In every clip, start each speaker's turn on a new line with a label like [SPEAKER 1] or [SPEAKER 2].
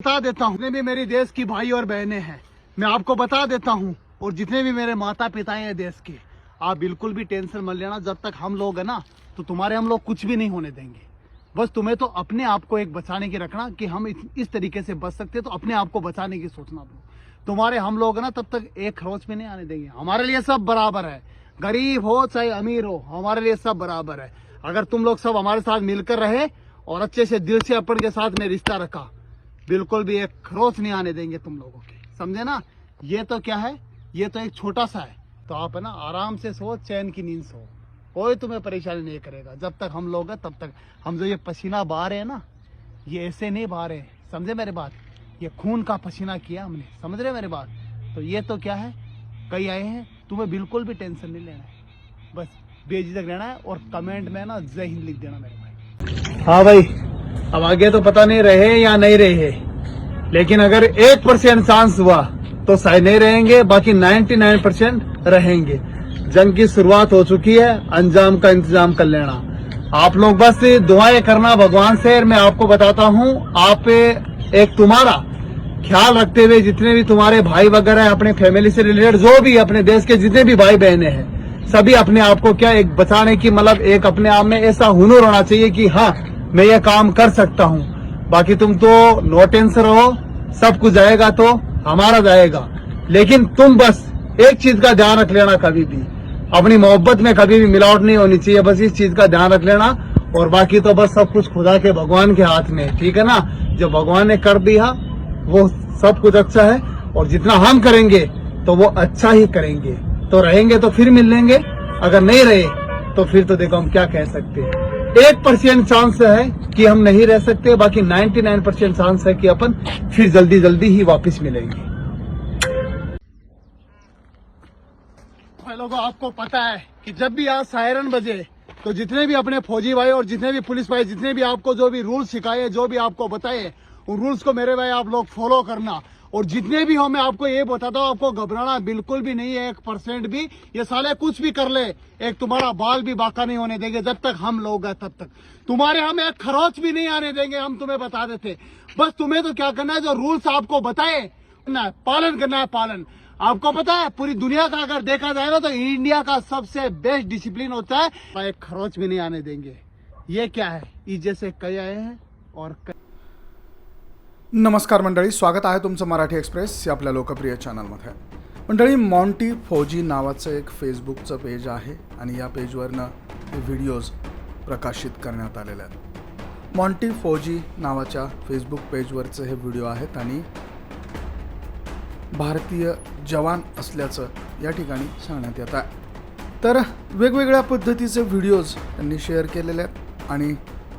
[SPEAKER 1] बता देता हूँ जितने भी मेरी देश की भाई और बहनें हैं मैं आपको बता देता हूँ और जितने भी मेरे माता पिता हैं देश के आप बिल्कुल भी टेंशन मत लेना जब तक हम लोग है ना तो तुम्हारे हम लोग कुछ भी नहीं होने देंगे। बस तुम्हें तो अपने आप को एक बचाने की रखना कि हम इस, तरीके से बच सकते तो अपने आप को बचाने की सोचना ब्रो तुम्हारे हम लोग ना तब तक एक खरोच में नहीं आने देंगे। हमारे लिए सब बराबर है। गरीब हो चाहे अमीर हो हमारे लिए सब बराबर है। अगर तुम लोग सब हमारे साथ मिलकर रहे और अच्छे से दिल से अपन के साथ में रिश्ता रखा बिल्कुल भी एक खरोच नहीं आने देंगे तुम लोगों के। समझे ना? ये तो क्या है? ये तो एक छोटा सा है। तो आप है ना, आराम से सो, चैन की नींद सो। कोई तुम्हें परेशानी नहीं करेगा। जब तक हम लोग हैं, तब तक हम जो ये पसीना बहा रहे हैं ना, ये ऐसे नहीं बहा रहे समझे मेरे बात? ये खून का पसीना किया हमने। समझ रहे मेरी बात? तो ये तो क्या है? कई आए हैं, तुम्हें बिल्कुल भी टेंशन नहीं लेना है। बस बेझिझक रहना है और कमेंट में ना जय हिंद लिख देना मेरे भाई। हाँ भाई। अब आगे तो पता नहीं रहे या नहीं रहे। लेकिन अगर एक परसेंट चांस हुआ तो शायद नहीं रहेंगे बाकी 99 परसेंट रहेंगे। जंग की शुरुआत हो चुकी है अंजाम का इंतज़ाम कर लेना। आप लोग बस दुआएँ करना भगवान से मैं आपको बताता हूँ आप एक तुम्हारा ख्याल रखते हुए जितने भी तुम्हारे भाई वगैरह हैं, अपने फैमिली से रिलेटेड जो भी अपने देश के जितने भी भाई बहने हैं सभी अपने आप को क्या एक बचाने की मतलब एक अपने आप में ऐसा हुनर होना चाहिए कि हाँ मैं ये काम कर सकता हूँ। बाकी तुम तो नो टेंशन रहो सब कुछ जाएगा तो हमारा जाएगा। लेकिन तुम बस एक चीज़ का ध्यान रख लेना कभी भी। अपनी मोहब्बत में कभी भी मिलावट नहीं होनी चाहिए बस इस चीज़ का ध्यान रख लेना। और बाकी तो बस सब कुछ खुदा के भगवान के हाथ में है, ठीक है ना? जो भगवान ने कर दिया वो सब कुछ अच्छा है। और जितना हम करेंगे तो वो अच्छा ही करेंगे। तो रहेंगे तो फिर मिल लेंगे अगर नहीं रहे तो फिर तो देखो हम क्या कह सकते हैं। एक परसेंट चांस है कि हम नहीं रह सकते, बाकी 99 परसेंट चांस है कि अपन फिर जल्दी जल्दी ही वापस मिलेंगे। लोगों, आपको पता है कि जब भी आज सायरन बजे तो जितने भी अपने फौजी भाई और जितने भी पुलिस भाई, जितने भी आपको जो भी रूल्स सिखाए, जो भी आपको बताए, उन रूल्स को मेरे भाई आप लोग फॉलो करना। और जितने भी हो, मैं आपको ये बताता हूँ, आपको घबराना बिल्कुल भी नहीं है, एक परसेंट भी। ये साले कुछ भी कर ले, एक तुम्हारा बाल भी बाका नहीं होने देंगे जब तक हम लोग हैं, तब तक। तुम्हारे हम एक खरोच भी नहीं आने देंगे, हम तुम्हें बता देते। बस तुम्हें तो क्या करना है, जो रूल्स आपको बताए करना है पालन करना है, पालन। आपको पता है, पूरी दुनिया का अगर देखा जाए ना तो इंडिया का सबसे बेस्ट डिसिप्लिन होता है, एक खरोच भी नहीं आने देंगे। ये क्या है? ये जैसे कई आए हैं और कई
[SPEAKER 2] नमस्कार मंडळी स्वागत आहे तुमचं मराठी एक्सप्रेस या आपल्या लोकप्रिय चॅनलमध्ये. मंडळी मॉन्टी फौजी नावाचं एक फेसबुकचं पेज आहे आणि या पेजवरनं हे व्हिडिओज प्रकाशित करण्यात आलेले आहेत. मॉन्टी फौजी नावाच्या फेसबुक पेजवरचे हे व्हिडिओ आहेत आणि भारतीय जवान असल्याचं या ठिकाणी सांगण्यात येत आहे. तर वेगवेगळ्या पद्धतीचे व्हिडिओज त्यांनी शेअर केलेले आहेत आणि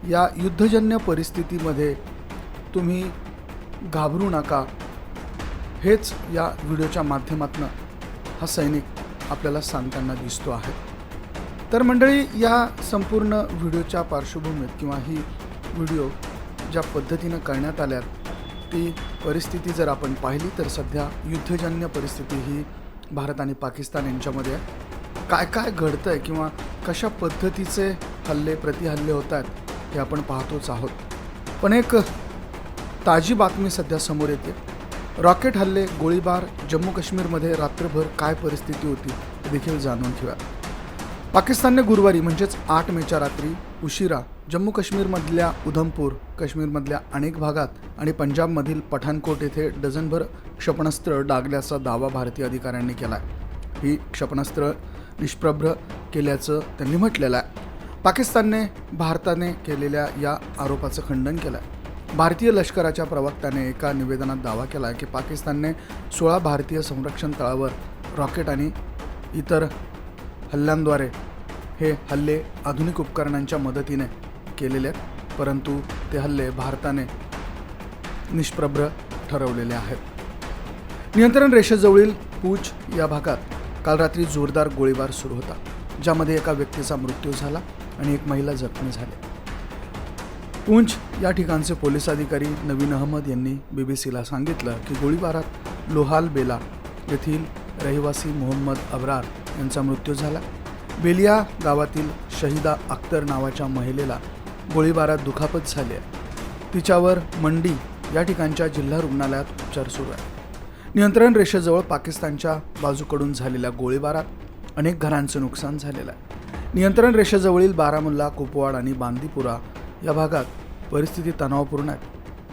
[SPEAKER 2] या युद्धजन्य परिस्थितीमध्ये तुम्ही घाबरू नका. हेच या व्हिडिओच्या माध्यमातून हा सैनिक आपल्याला सांगताना दिसतो आहे. तर मंडळी या संपूर्ण व्हिडिओच्या पार्श्वभूमीत किंवा ही व्हिडिओ ज्या पद्धतीनं करण्यात आल्यात ती परिस्थिती जर आपण पाहिली तर सध्या युद्धजन्य परिस्थिती ही भारत आणि पाकिस्तान यांच्यामध्ये आहे. काय काय घडतं आहे किंवा कशा पद्धतीचे हल्ले प्रतिहल्ले होत आहेत हे आपण पाहतोच आहोत. पण एक ताजी बातमी सध्या समोर येते. रॉकेट हल्ले गोळीबार जम्मू काश्मीरमध्ये रात्रभर काय परिस्थिती होती हे देखील जाणून ठेवा पाकिस्तानने गुरुवारी म्हणजेच आठ मेच्या रात्री उशिरा जम्मू काश्मीरमधल्या उधमपूर काश्मीरमधल्या अनेक भागात आणि पंजाबमधील पठाणकोट येथे डझनभर क्षेपणास्त्र डागल्याचा दावा भारतीय अधिकाऱ्यांनी केला आहे ही क्षेपणास्त्र निष्प्रभ्र केल्याचं त्यांनी म्हटलेलं आहे. पाकिस्तानने भारताने केलेल्या या आरोपाचं खंडन केलं आहे भारतीय लष्कराच्या प्रवक्त्याने एका निवेदनात दावा केला की पाकिस्तानने सोळा भारतीय संरक्षण तळावर रॉकेट आणि इतर हल्ल्यांद्वारे हे हल्ले आधुनिक उपकरणांच्या मदतीने केलेले आहेत परंतु ते हल्ले भारताने निष्प्रभ्र ठरवलेले आहेत. नियंत्रण रेषेजवळील पूच या भागात काल रात्री जोरदार गोळीबार सुरू होता ज्यामध्ये एका व्यक्तीचा मृत्यू झाला आणि एक महिला जखमी झाली. पूंछ या ठिकाणचे पोलीस अधिकारी नवीन अहमद यांनी बी बी सीला सांगितलं की गोळीबारात लोहाल बेला येथील रहिवासी मोहम्मद अब्रार यांचा मृत्यू झाला. बेलिया गावातील शहिदा अख्तर नावाच्या महिलेला गोळीबारात दुखापत झाली आहे. तिच्यावर मंडी या ठिकाणच्या जिल्हा रुग्णालयात उपचार सुरू आहे नियंत्रण रेषेजवळ पाकिस्तानच्या बाजूकडून झालेल्या गोळीबारात अनेक घरांचं नुकसान झालेलं आहे. नियंत्रण रेषेजवळील बारामुल्ला कुपवाड आणि बांदीपुरा या भागात परिस्थिती तणावपूर्ण आहे.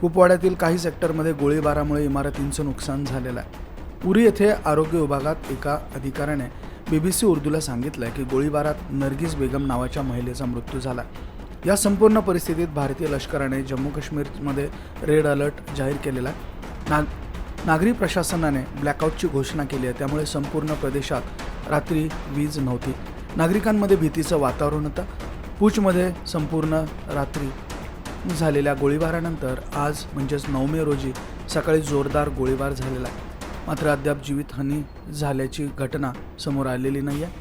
[SPEAKER 2] कुपवाड्यातील काही सेक्टरमध्ये गोळीबारामुळे इमारतींचं नुकसान झालेलं आहे. उरी येथे आरोग्य विभागात एका अधिकाऱ्याने बी बी सी उर्दूला सांगितलं की गोळीबारात नर्गिस बेगम नावाच्या महिलेचा मृत्यू झाला या संपूर्ण परिस्थितीत भारतीय लष्कराने जम्मू काश्मीरमध्ये रेड अलर्ट जाहीर केलेला आहे. नाग नागरी प्रशासनाने ब्लॅकआउटची घोषणा केली आहे. त्यामुळे संपूर्ण प्रदेशात रात्री वीज नव्हती. नागरिकांमध्ये भीतीचं वातावरण होतं. पूचमध्ये संपूर्ण रात्री झालेल्या गोळीबारानंतर आज म्हणजेच नऊ मे रोजी सकाळी जोरदार गोळीबार झालेला आहे. मात्र अद्याप जीवितहानी झाल्याची घटना समोर आलेली नाही आहे.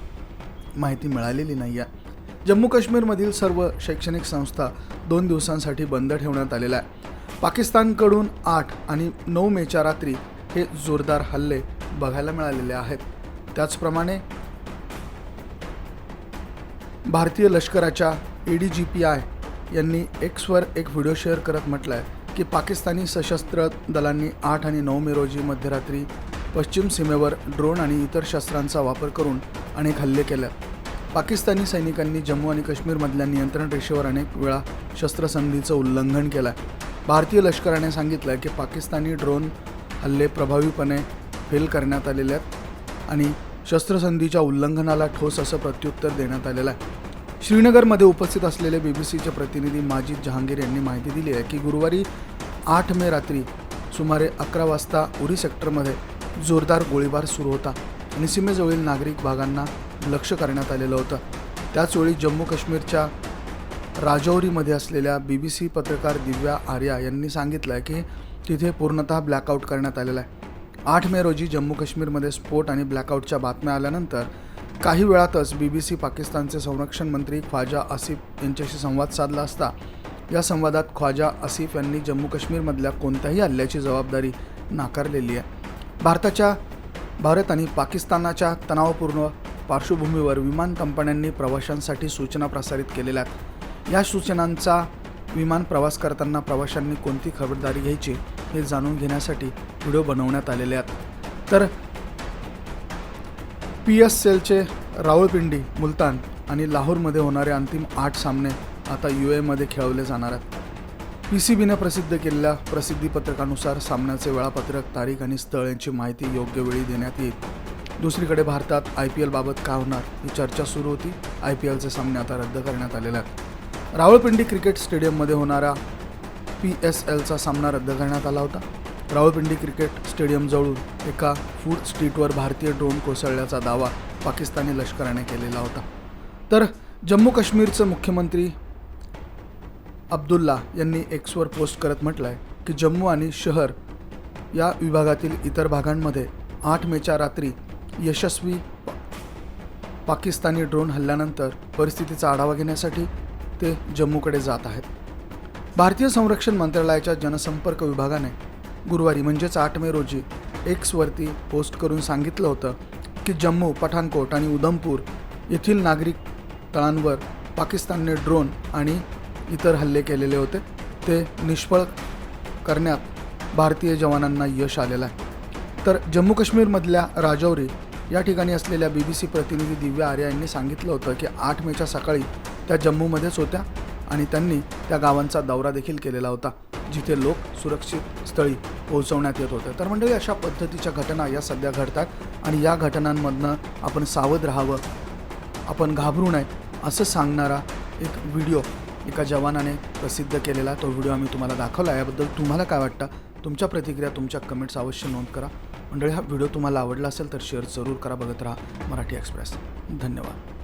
[SPEAKER 2] माहिती मिळालेली नाही आहे. जम्मू काश्मीरमधील सर्व शैक्षणिक संस्था दोन दिवसांसाठी बंद ठेवण्यात आलेल्या आहे पाकिस्तानकडून आठ आणि नऊ मेच्या रात्री हे जोरदार हल्ले बघायला मिळालेले आहेत. त्याचप्रमाणे भारतीय लष्कराच्या A D G P I यांनी एक्सवर एक व्हिडिओ शेअर करत म्हटलं आहे की पाकिस्तानी सशस्त्र दलांनी आठ आणि नऊ मे रोजी मध्यरात्री पश्चिम सीमेवर ड्रोन आणि इतर शस्त्रांचा वापर करून अनेक हल्ले केले. पाकिस्तानी सैनिकांनी जम्मू आणि काश्मीरमधल्या नियंत्रण रेषेवर अनेक वेळा शस्त्रसंधीचं उल्लंघन केलं आहे भारतीय लष्कराने सांगितलं आहे की पाकिस्तानी ड्रोन हल्ले प्रभावीपणे फेल करण्यात आलेले आहेत आणि शस्त्रसंधीच्या उल्लंघनाला ठोस असं प्रत्युत्तर देण्यात आलेलं आहे. श्रीनगरमध्ये उपस्थित असलेले बी बी सीचे प्रतिनिधी माजिद जहांगीर यांनी माहिती दिली आहे की गुरुवारी आठ मे रात्री सुमारे अकरा वाजता उरी सेक्टरमध्ये जोरदार गोळीबार सुरू होता. आणि सीमेजवळील नागरिक भागांना लक्ष करण्यात आलेलं होतं. त्याचवेळी जम्मू काश्मीरच्या राजौरीमध्ये असलेल्या बी बी सी पत्रकार दिव्या आर्या यांनी सांगितलं आहे की तिथे पूर्णतः ब्लॅकआउट करण्यात आलेला आहे. आठ मे रोजी जम्मू काश्मीरमध्ये स्फोट आणि ब्लॅकआउटच्या बातम्या आल्यानंतर काही वेळातच बी बी सी पाकिस्तानचे संरक्षण मंत्री ख्वाजा आसिफ यांच्याशी संवाद साधला असता. या संवादात ख्वाजा आसिफ यांनी जम्मू काश्मीरमधल्या कोणत्याही हल्ल्याची जबाबदारी नाकारलेली आहे. भारताच्या भारत आणि पाकिस्तानाच्या तणावपूर्ण पार्श्वभूमीवर विमान कंपन्यांनी प्रवाशांसाठी सूचना प्रसारित केलेल्या आहेत. या सूचनांचा विमान प्रवास करताना प्रवाशांनी कोणती खबरदारी घ्यायची हे जाणून घेण्यासाठी व्हिडिओ बनवण्यात आलेले आहेत. तर पी एस सेलचे रावळपिंडी मुलतान आणि लाहोरमध्ये होणारे अंतिम आठ सामने आता यू एमध्ये खेळवले जाणार आहेत. पी सी बीने प्रसिद्ध केलेल्या प्रसिद्धीपत्रकानुसार सामन्याचे वेळापत्रक तारीख आणि स्थळ यांची माहिती योग्य वेळी देण्यात येईल. दुसरीकडे भारतात आय पी एलबाबत काय होणार ही चर्चा सुरू होती. आय पी एलचे सामने आता रद्द करण्यात आलेले आहेत. रावळपिंडी क्रिकेट स्टेडियममध्ये होणारा पी एस एलचा सामना रद्द करण्यात आला होता. रावळपिंडी क्रिकेट स्टेडियमजवळून एका फूड स्ट्रीटवर भारतीय ड्रोन कोसळल्याचा दावा पाकिस्तानी लष्कराने केलेला होता. तर जम्मू काश्मीरचे मुख्यमंत्री अब्दुल्ला यांनी एक्सवर पोस्ट करत म्हटलं आहे की जम्मू आणि शहर या विभागातील इतर भागांमध्ये आठ मेच्या रात्री यशस्वी पाकिस्तानी ड्रोन हल्ल्यानंतर परिस्थितीचा आढावा घेण्यासाठी ते जम्मूकडे जात आहेत. भारतीय संरक्षण मंत्रालयाच्या जनसंपर्क विभागाने गुरुवारी म्हणजेच आठ मे रोजी एक्सवरती पोस्ट करून सांगितलं होतं की जम्मू पठाणकोट आणि उधमपूर येथील नागरिक तळांवर पाकिस्तानने ड्रोन आणि इतर हल्ले केलेले होते. ते निष्फळ करण्यात भारतीय जवानांना यश आलेलं आहे. तर जम्मू काश्मीरमधल्या राजौरी या ठिकाणी असलेल्या बी बी सी प्रतिनिधी दिव्या आर्या यांनी सांगितलं होतं की आठ मेच्या सकाळी त्या जम्मूमध्येच होत्या आणि त्यांनी त्या गावांचा दौरा देखील केलेला होता. जिथे लोक सुरक्षित स्थळी पोहोचवण्यात येत होते. तर मंडळी अशा पद्धतीच्या घटना या सध्या घडतात आणि या घटनांमधनं आपण सावध राहावं आपण घाबरू नये असं सांगणारा एक व्हिडिओ एका जवानाने प्रसिद्ध केलेला. तो व्हिडिओ आम्ही तुम्हाला दाखवला याबद्दल तुम्हाला काय वाटतं? तुमच्या प्रतिक्रिया तुमच्या कमेंट्स अवश्य नोंद करा. मंडळी हा व्हिडिओ तुम्हाला आवडला असेल तर शेअर जरूर करा. बघत राहा मराठी एक्सप्रेस धन्यवाद.